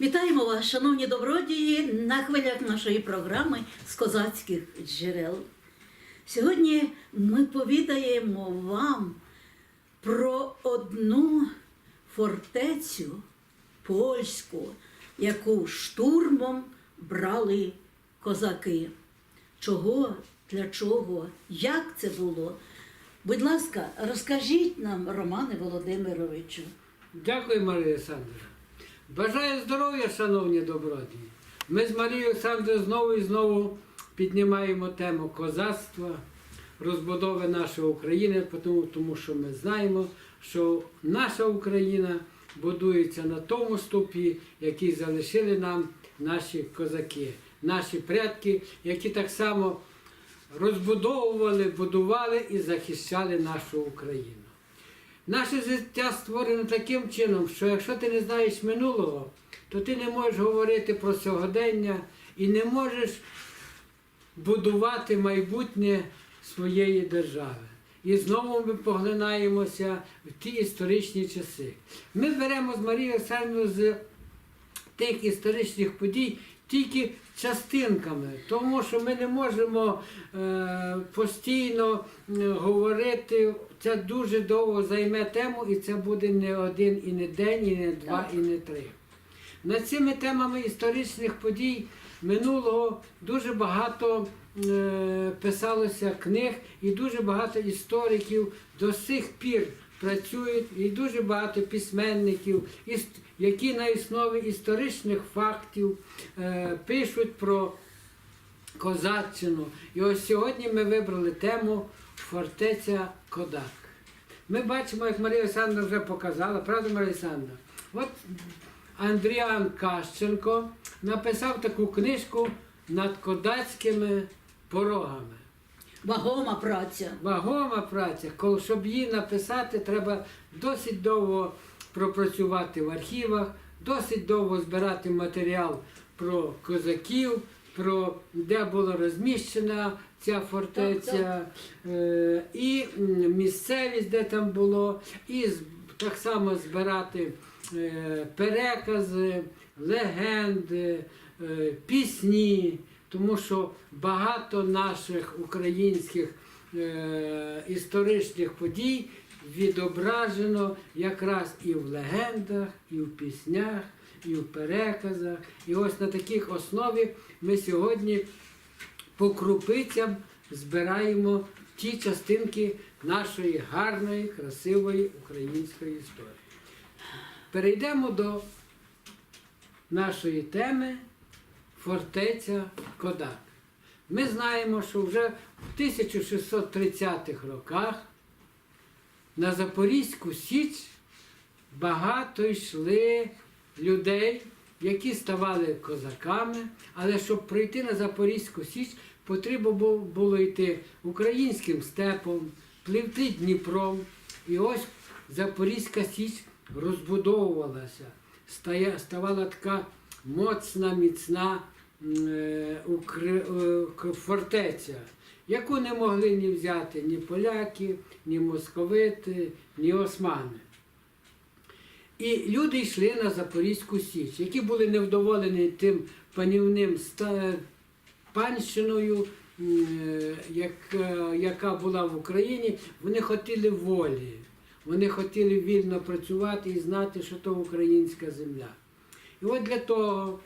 Вітаємо вас, шановні добродії, на хвилях нашої програми з козацьких джерел. Сьогодні ми повідаємо вам про одну фортецю польську, яку штурмом брали козаки. Чого, для чого, як це було? Будь ласка, розкажіть нам, Романе Володимировичу. Дякую, Марія Олександровна. Бажаю здоров'я, шановні добродії. Ми з Марією Олександрою знову і знову піднімаємо тему козацтва, розбудови нашої України, тому, що ми знаємо, що наша Україна будується на тому ступі, який залишили нам наші козаки, наші предки, які так само розбудовували, будували і захищали нашу Україну. Наше життя створено таким чином, що якщо ти не знаєш минулого, то ти не можеш говорити про сьогодення і не можеш будувати майбутнє своєї держави. І знову ми поглинаємося в ті історичні часи. Ми беремо з Марією Олександрівною з тих історичних подій тільки частинками, тому що ми не можемо е, постійно е, говорити. Це дуже довго займе тему, і це буде не один і не день, і не два, і не три. Над цими темами історичних подій минулого дуже багато е, писалося книг, і дуже багато істориків до сих пір працюють, і дуже багато письменників, іс- які на основі історичних фактів е, пишуть про Козаччину. І ось сьогодні ми вибрали тему фортеця Кодак. Ми бачимо, як Марія Олександровна вже показала, правда, Марія Олександровна? От Андріан Кащенко написав таку книжку над кодацькими порогами. Вагома праця. Вагома праця, коли щоб її написати, треба досить довго пропрацювати в архівах, досить довго збирати матеріал про козаків, про де була розміщена ця фортеця, е, і місцевість, де там було, і так само збирати е, перекази, легенди, е, пісні, тому що багато наших українських е, історичних подій відображено якраз і в легендах, і в піснях, і в переказах. І ось на таких основі ми сьогодні по крупицям збираємо ті частинки нашої гарної, красивої української історії. Перейдемо до нашої теми фортеця Кодак. Ми знаємо, що вже в 1630-х роках на Запорізьку Січ багато йшли людей, які ставали козаками, але щоб прийти на Запорізьку Січ, потрібно було йти українським степом, пливти Дніпром. І ось Запорізька Січ розбудовувалася, ставала така моцна, міцна е, е, фортеця, яку не могли ні взяти ні поляки, ні московити, ні османи. І люди йшли на Запорізьку Січ, які були невдоволені тим панівним панщиною, е, яка була в Україні, вони хотіли волі. Вони хотіли вільно працювати і знати, що то українська земля. І от для того,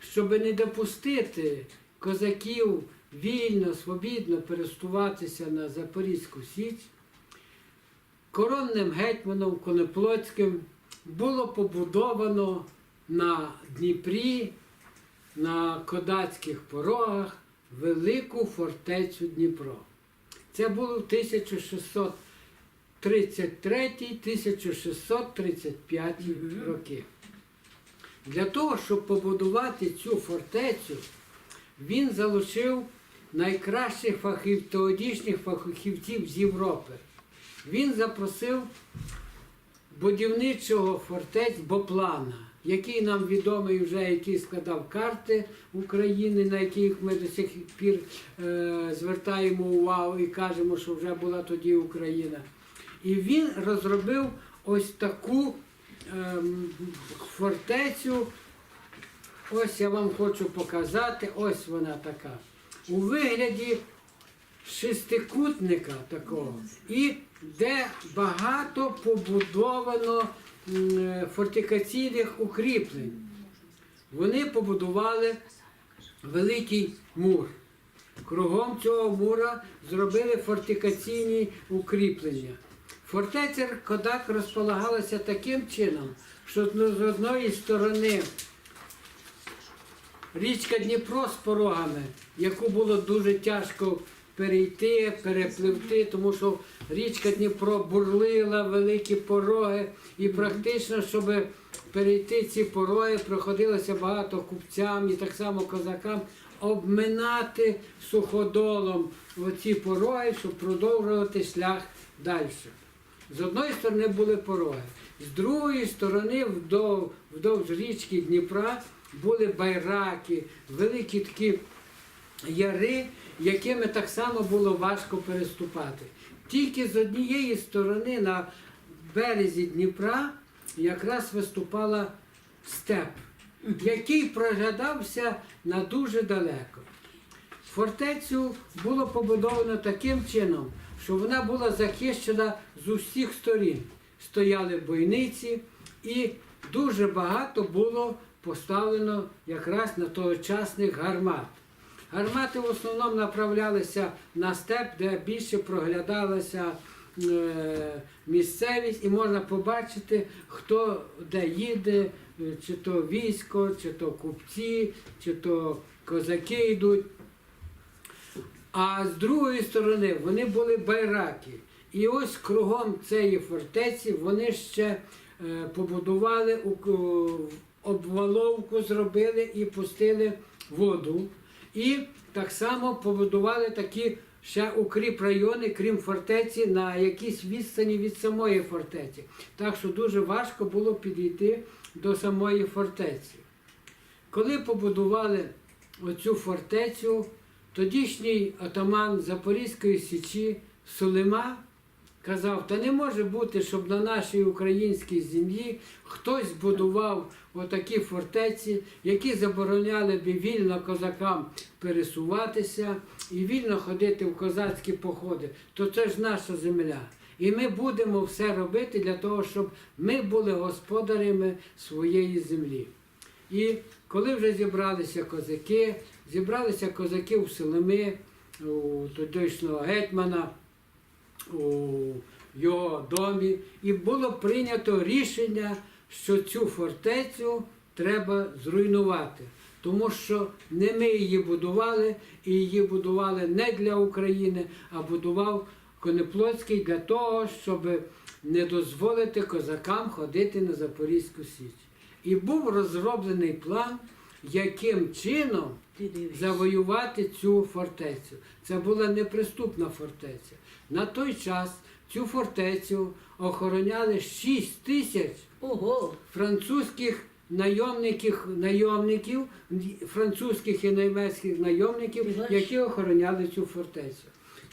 щоб не допустити козаків вільно, свобідно пересуватися на Запорізьку Січ, коронним гетьманом Конеплоцьким було побудовано на Дніпрі, на Кодацьких порогах велику фортецю Дніпро. Це було в 1633-1635 роки. Для того, щоб побудувати цю фортецю, він залучив найкращих фахів, тодішніх фахівців з Європи. Він запросив будівничого фортець Боплана, який нам відомий вже, який складав карти України, на яких ми до сих пір е, звертаємо увагу і кажемо, що вже була тоді Україна. І він розробив ось таку ем, фортецю ось я вам хочу показати, ось вона така. У вигляді шестикутника такого, і де багато побудовано фортикаційних укріплень. Вони побудували великий мур. Кругом цього мура зробили фортикаційні укріплення. Фортеця Кодак розполагалася таким чином, що з одної сторони річка Дніпро з порогами, яку було дуже тяжко перейти, перепливти, тому що річка Дніпро бурлила великі пороги, і практично, щоб перейти ці пороги, приходилося багато купцям і так само козакам обминати суходолом оці пороги, щоб продовжувати шлях далі. З одної сторони були пороги, з другої сторони вдов- вдовж річки Дніпра були байраки, великі такі яри, якими так само було важко переступати. Тільки з однієї сторони на березі Дніпра якраз виступала степ, який проглядався на дуже далеко. Фортецю було побудовано таким чином, що вона була захищена з усіх сторін. Стояли бойниці і дуже багато було поставлено якраз на тогочасних гармат. Гармати в основному направлялися на степ, де більше проглядалася е, місцевість, і можна побачити, хто де їде, е, чи то військо, чи то купці, чи то козаки йдуть. А з другої сторони вони були байраки. І ось кругом цієї фортеці вони ще е, побудували обваловку, зробили і пустили воду. І так само побудували такі ще укріп райони, крім фортеці, на якійсь відстані від самої фортеці. Так що дуже важко було підійти до самої фортеці. Коли побудували оцю фортецю, тодішній атаман Запорізької Січі Сулима казав, та не може бути, щоб на нашій українській землі хтось будував отакі фортеці, які забороняли би вільно козакам пересуватися і вільно ходити в козацькі походи. То це ж наша земля. І ми будемо все робити для того, щоб ми були господарями своєї землі. І коли вже зібралися козаки, зібралися козаки у Селими, у тодішнього гетьмана, у його домі, і було прийнято рішення, що цю фортецю треба зруйнувати. Тому що не ми її будували, і її будували не для України, а будував Конеплоцький для того, щоб не дозволити козакам ходити на Запорізьку Січ. І був розроблений план, яким чином завоювати цю фортецю. Це була неприступна фортеця. На той час цю фортецю охороняли 6 тисяч Ого, французьких найомників, найомників, французьких і німецьких найомників, які охороняли цю фортецю.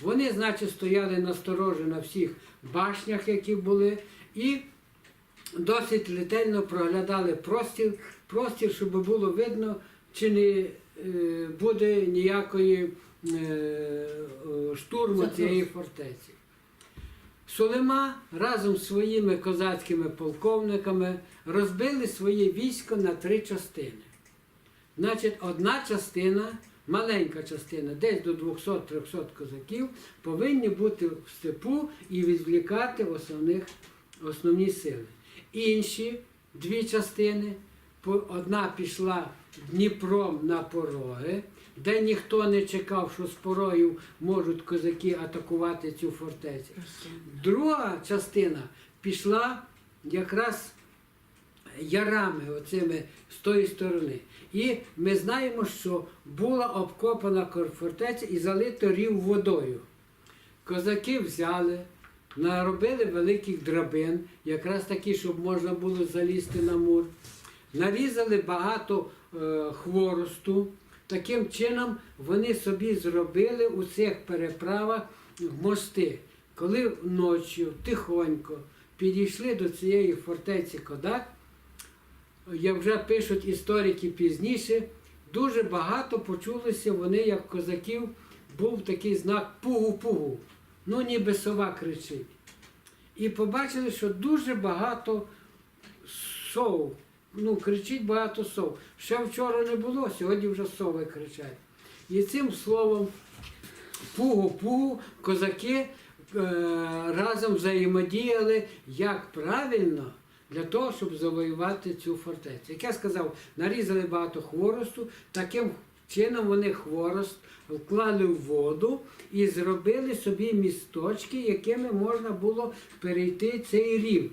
Вони, значить, стояли насторожі на всіх башнях, які були, і досить ретельно проглядали простір, простір, щоб було видно, чи не е, буде ніякої е, штурму цієї фортеці. Сулема разом з своїми козацькими полковниками розбили своє військо на три частини. Значить, одна частина, маленька частина, десь до 200-300 козаків, повинні бути в степу і відвлікати основних, основні сили. Інші дві частини, одна пішла Дніпром на пороги, де ніхто не чекав, що з порогів можуть козаки атакувати цю фортецю. Друга частина пішла якраз ярами оцими з тої сторони. І ми знаємо, що була обкопана фортеця і залито рів водою. Козаки взяли, наробили великих драбин, якраз такі, щоб можна було залізти на мур. Нарізали багато е, хворосту. Таким чином вони собі зробили у цих переправах мости. Коли ночі тихонько підійшли до цієї фортеці Кодак, як вже пишуть історики пізніше, дуже багато почулося вони, як козаків, був такий знак пугу-пугу. Ну, ніби сова кричить. І побачили, що дуже багато сов. Ну, кричить багато сов. Ще вчора не було, сьогодні вже сови кричать. І цим словом пугу-пугу козаки е, разом взаємодіяли, як правильно для того, щоб завоювати цю фортецю. Як я сказав, нарізали багато хворосту, таким чином вони хворост вклали в воду і зробили собі місточки, якими можна було перейти цей рів.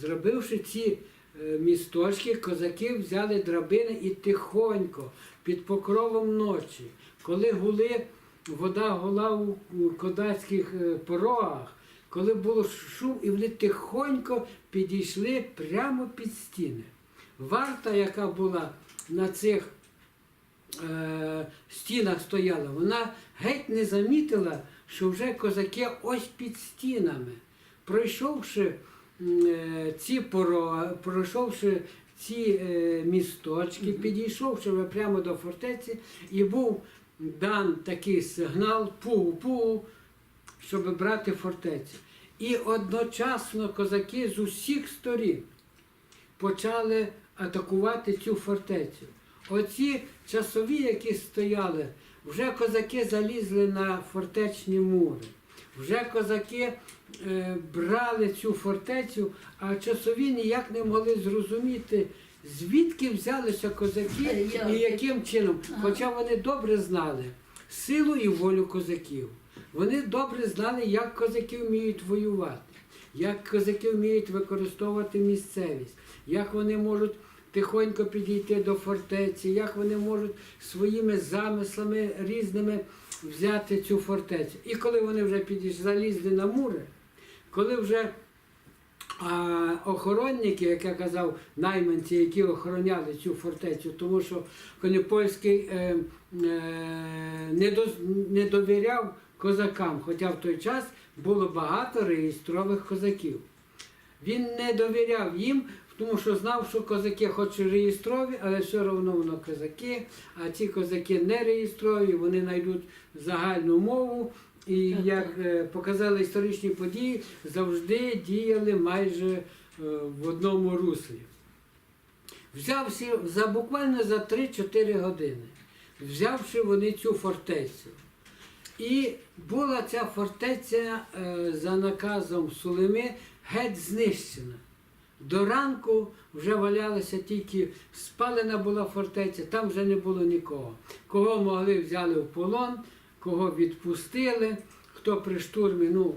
Зробивши ці місточки, козаки взяли драбини і тихонько, під покровом ночі, коли гули, вода гула у козацьких е, порогах, коли було шум, і вони тихонько підійшли прямо під стіни. Варта, яка була на цих е, стінах стояла, вона геть не замітила, що вже козаки ось під стінами. Пройшовши е, ці пороги, пройшовши ці е, місточки, підійшовши прямо до фортеці, і був дан такий сигнал пугу-пугу, щоб брати фортецю. І одночасно козаки з усіх сторін почали атакувати цю фортецю. Оці часові, які стояли, вже козаки залізли на фортечні мури. Вже козаки е, брали цю фортецю, а часові ніяк не могли зрозуміти, звідки взялися козаки Е, і яким чином. Хоча вони добре знали силу і волю козаків. Вони добре знали, як козаки вміють воювати, як козаки вміють використовувати місцевість, як вони можуть тихонько підійти до фортеці, як вони можуть своїми замислами різними взяти цю фортецю. І коли вони вже підійшли, залізли на мури, коли вже а охоронники, як я казав, найманці, які охороняли цю фортецю, тому що Конопольський е, е, не довіряв козакам, хоча в той час було багато реєстрових козаків. Він не довіряв їм, тому що знав, що козаки хоч і реєстрові, але все одно воно козаки, а ці козаки не реєстрові, вони знайдуть загальну мову. І як е, показали історичні події, завжди діяли майже е, в одному руслі. Взявши за буквально за 3-4 години, взявши вони цю фортецю. І була ця фортеця е, за наказом Сулими геть знищена. До ранку вже валялася тільки спалена була фортеця, там вже не було нікого. Кого могли взяли в полон, кого відпустили, хто при штурмі, ну,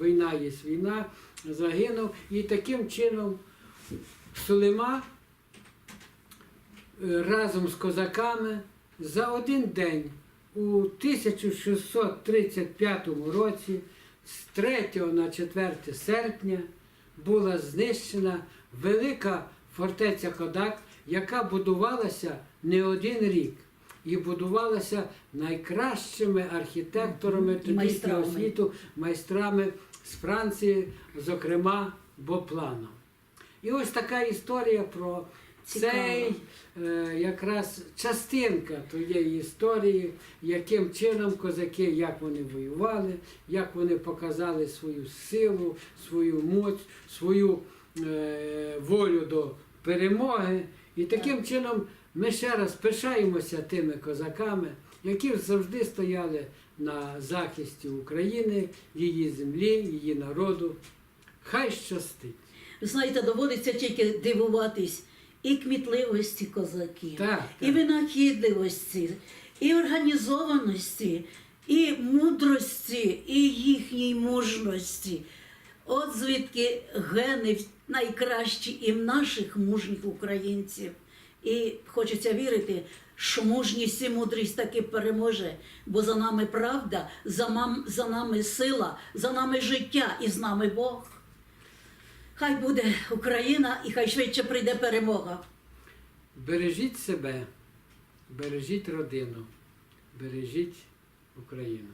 війна є війна, загинув. І таким чином Сулима е, разом з козаками за один день у 1635 році з 3 на 4 серпня була знищена велика фортеця Кодак, яка будувалася не один рік. І будувалася найкращими архітекторами тодішнього світу, майстрами з Франції, зокрема Бопланом. І ось така історія про. Цей е, якраз частинка тієї історії, яким чином козаки, як вони воювали, як вони показали свою силу, свою моць, свою е, волю до перемоги. І таким чином ми ще раз пишаємося тими козаками, які завжди стояли на захисті України, її землі, її народу. Хай щастить. Ви знаєте, доводиться тільки дивуватись і кмітливості козаків, Так, і винахідливості, і організованості, і мудрості, і їхній мужності. От звідки гени найкращі і в наших мужніх українців. І хочеться вірити, що мужність і мудрість таки переможе, бо за нами правда, за, мам, за нами сила, за нами життя і з нами Бог. Хай буде Україна і хай швидше прийде перемога. Бережіть себе, бережіть родину, бережіть Україну.